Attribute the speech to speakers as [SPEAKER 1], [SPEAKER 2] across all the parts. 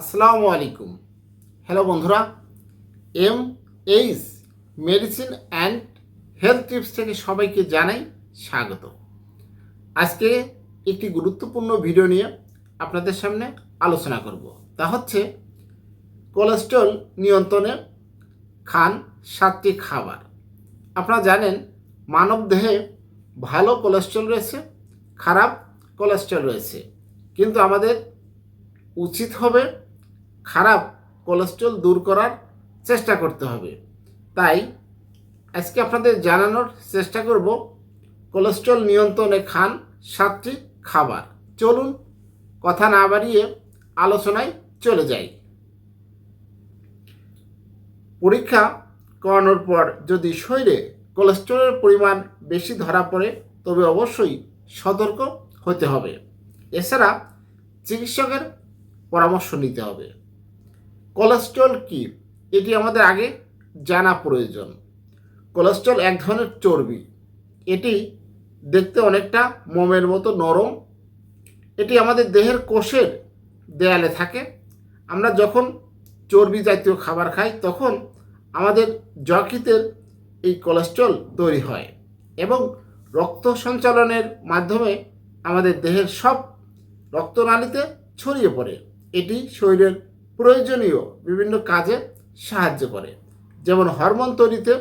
[SPEAKER 1] আসসালামু আলাইকুম। হ্যালো বন্ধুরা, M H medicine and health tips থেকে সবাইকে জানাই স্বাগত। আজকে একটি গুরুত্বপূর্ণ ভিডিও নিয়ে আপনাদের সামনে আলোচনা করব। তা হচ্ছে, কোলেস্ট্রল নিয়ন্ত্রণে খান সাতটি খাবার। আপনারা জানেন, মানব দেহে ভালো কোলেস্ট্রল রয়েছে, খারাপ কোলেস্ট্রল রয়েছে। কিন্তু আমাদের উচিত হবে খারাপ কোলেস্ট্রল দূর করার চেষ্টা করতে হবে। তাই আজকে আপনাদের জানানোর চেষ্টা করব কোলেস্ট্রল নিয়ন্ত্রণে খান সাতটি খাবার। চলুন কথা না বাড়িয়ে আলোচনায় চলে যাই। পরীক্ষা করানোর পর যদি শরীরে কোলেস্ট্রলের পরিমাণ বেশি ধরা পড়ে, তবে অবশ্যই সতর্ক হতে হবে। এছাড়া চিকিৎসকের পরামর্শ নিতে হবে। কোলেস্ট্রল কি? এটি আমাদের আগে জানা প্রয়োজন। কোলেস্ট্রল এক ধরনের চর্বি। এটি দেখতে অনেকটা মোমের মতো নরম। এটি আমাদের দেহের কোষের দেয়ালে থাকে। আমরা যখন চর্বি জাতীয় খাবার খাই, তখন আমাদের যকৃতের এই কোলেস্ট্রল তৈরি হয় এবং রক্ত সঞ্চালনের মাধ্যমে আমাদের দেহের সব রক্তনালীতে ছড়িয়ে পড়ে। এটি শরীরের প্রয়োজনীয় বিভিন্ন কাজে সাহায্য করে। যেমন হরমোন তৈরিতে,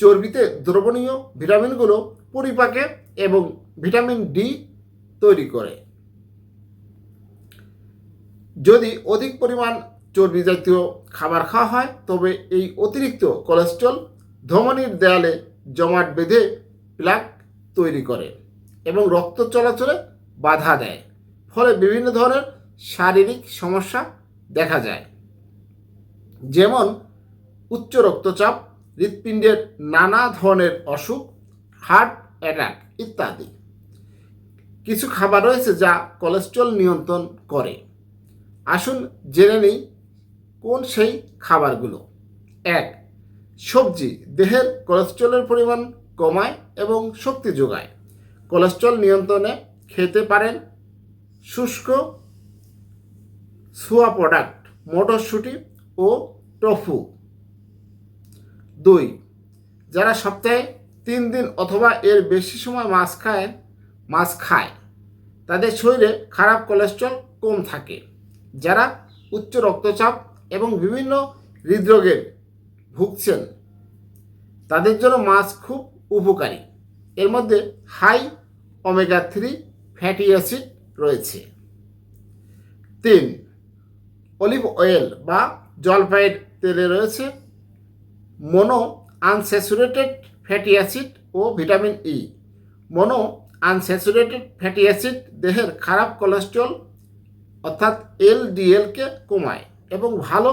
[SPEAKER 1] চর্বিতে দ্রবণীয় ভিটামিনগুলো পরিপাকে এবং ভিটামিন ডি তৈরি করে। যদি অধিক পরিমাণ চর্বি জাতীয় খাবার খাওয়া হয়, তবে এই অতিরিক্ত কোলেস্ট্রল ধমনির দেয়ালে জমাট বেঁধে প্লাক তৈরি করে এবং রক্ত চলাচলে বাধা দেয়। ফলে বিভিন্ন ধরনের শারীরিক সমস্যা দেখা যায়। যেমন, উচ্চ রক্তচাপ, হৃৎপিণ্ডের নানা ধরনের অসুখ, হার্ট অ্যাটাক ইত্যাদি। কিছু খাবার রয়েছে যা কোলেস্ট্রল নিয়ন্ত্রণ করে। আসুন জেনে নিই কোন সেই খাবারগুলো। এক, সবজি। দেহের কোলেস্ট্রলের পরিমাণ কমায় এবং শক্তি যোগায়। কোলেস্ট্রল নিয়ন্ত্রণে খেতে পারেন শুষ্ক সোয়া প্রোডাক্ট মটরশুঁটি ও টফু দুই, যারা সপ্তাহে তিন দিন অথবা এর বেশি সময় মাছ খায় মাছ খায়, তাদের শরীরে খারাপ কোলেস্ট্রল কম থাকে। যারা উচ্চ রক্তচাপ এবং বিভিন্ন হৃদরোগের ভুগছেন, তাদের জন্য মাছ খুব উপকারী। এর মধ্যে high omega three fatty acid রয়েছে। তিন অলিভ অয়েল বা জলপাইয়ের তেলে রয়েছে মনো আনস্যাচুরেটেড ফ্যাটি অ্যাসিড ও vitamin E mono unsaturated fatty acid দেহের খারাপ কোলেস্ট্রল, অর্থাৎ এলডিএলকে কমায় এবং ভালো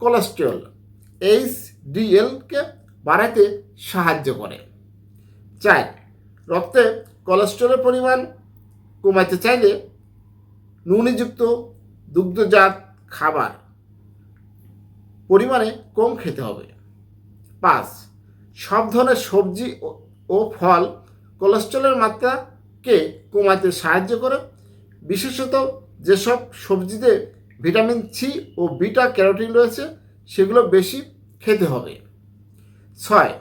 [SPEAKER 1] কোলেস্ট্রল, এইচ ডিএলকে বাড়াতে সাহায্য করে। চার রক্তে কোলেস্ট্রলের পরিমাণ কমাতে চাইলে নুনিযুক্ত দুগ্ধজাত খাবার পরিমাণে কম খেতে হবে। পাঁচ, সব ধরনের সবজি ও- ফল কোলেস্ট্রলের মাত্রাকে কমাতে সাহায্য করে। বিশেষত যেসব সবজিতে ভিটামিন সি ও বিটা ক্যারোটিন রয়েছে, সেগুলো বেশি খেতে হবে। ছয়,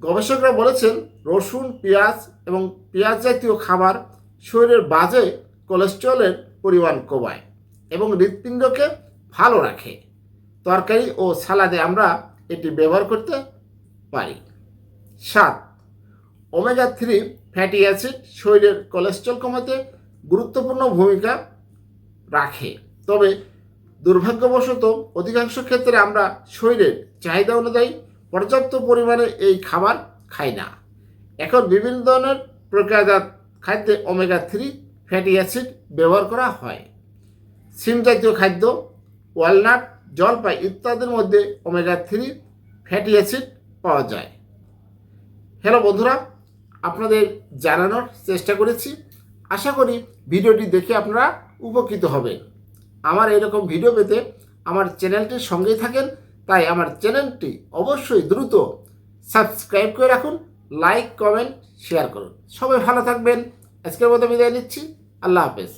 [SPEAKER 1] গবেষকরা বলেছেন রসুন, পেঁয়াজ এবং পেঁয়াজ জাতীয় খাবার শরীরের বাজে কোলেস্ট্রলের পরিমাণ কমায়। এবং হৃৎপিণ্ডকে ভালো রাখে। তরকারি ও সালাদে আমরা এটি ব্যবহার করতে পারি। সাত ওমেগা থ্রি ফ্যাটি অ্যাসিড শরীরের কোলেস্ট্রল কমাতে গুরুত্বপূর্ণ ভূমিকা রাখে। তবে দুর্ভাগ্যবশত অধিকাংশ ক্ষেত্রে আমরা শরীরের চাহিদা অনুযায়ী পর্যাপ্ত পরিমাণে এই খাবার খাই না। এখন বিভিন্ন ধরনের প্রক্রিয়াজাত খাদ্যে ওমেগা থ্রি ফ্যাটি অ্যাসিড ব্যবহার করা হয়। সিম জাতীয় খাদ্য, ওয়ালনাট, জলপাই ইত্যাদির মধ্যে ওমেগা থ্রি ফ্যাটি অ্যাসিড পাওয়া যায়। হ্যালো বন্ধুরা, আপনাদের জানানোর চেষ্টা করেছি। আশা করি ভিডিওটি দেখে আপনারা উপকৃত হবেন। আমার এরকম ভিডিও পেতে আমার চ্যানেলটির সঙ্গেই থাকেন, তাই আমার চ্যানেলটি অবশ্যই দ্রুত সাবস্ক্রাইব করে রাখুন, লাইক, কমেন্ট, শেয়ার করুন। সবাই ভালো থাকবেন। আজকের মতো বিদায় নিচ্ছি। আল্লাহ হাফেজ।